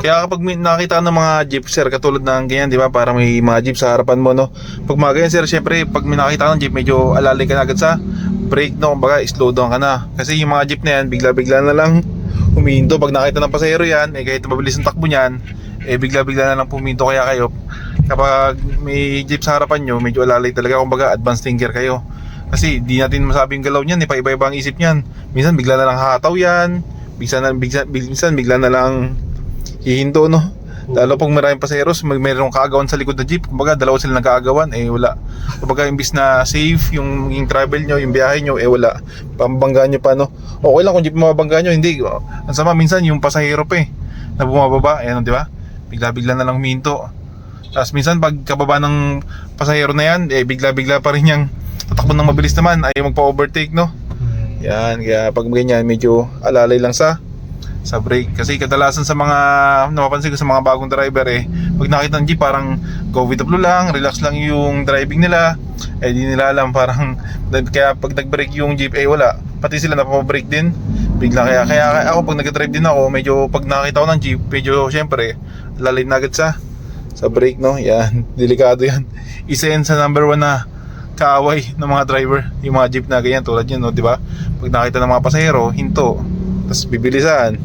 Kaya kapag may nakita ng mga jeep sir katulad ng ganyan, 'di ba? Para may mga jeep sa harapan mo, no. Pag mga ganyan sir, syempre pag may nakita ng jeep, medyo alalay ka na agad sa brake, no. Kumbaga, slow down ka na. Kasi yung mga jeep na yan, bigla-bigla na lang huminto. Pag nakita ng pasahero yan, eh kahit mabilis ang takbo niyan, eh bigla-bigla na lang puminto kaya kayo kapag may jeep sa harapan nyo, medyo alalay talaga. Kumbaga, advanced thinker kayo. Kasi di natin masabi yung galaw niyan, eh, paiba-iba ang isip niyan. Minsan bigla na lang hataw yan, minsan, na, bigla, minsan bigla na lang hihinto, no? Lalo pag maraming paseros, may mayroong kaagawan sa likod ng jeep. Kumbaga, dalawa sila nagkaagawan, eh wala. Kumbaga, imbis na safe yung, yung travel nyo, yung biyahe nyo, eh wala. Pambangga nyo pa, no? Okay lang kung jeep mababangga nyo, hindi. Ang sama, minsan yung pasahero pa eh, na bumababa, ayan, di ba? Bigla-bigla na lang huminto. Tapos minsan pag kababa ng pasahero na yan, eh bigla-bigla pa rin yung tatakbo ng mabilis naman, ayaw magpa-overtake, no? Yan, kaya pag ganyan, medyo alalay lang sa sa brake. Kasi kadalasan sa mga, napapansin ko sa mga bagong driver eh, pag nakita ng jeep parang go with the flow lang, relax lang yung driving nila, eh di nila alam parang, kaya pag nag-brake yung jeep eh wala, pati sila napapabrake din, bigla kaya, kaya ako pag nag-drive din ako, medyo pag nakita ko ng jeep, medyo syempre, lalay na agad sa sa brake no, yan, delikado yan. Isa yan sa number one na kaaway ng mga driver, yung mga jeep na ganyan tulad yun, no, di ba? Pag nakita ng mga pasahero, hinto, tapos bibilisan.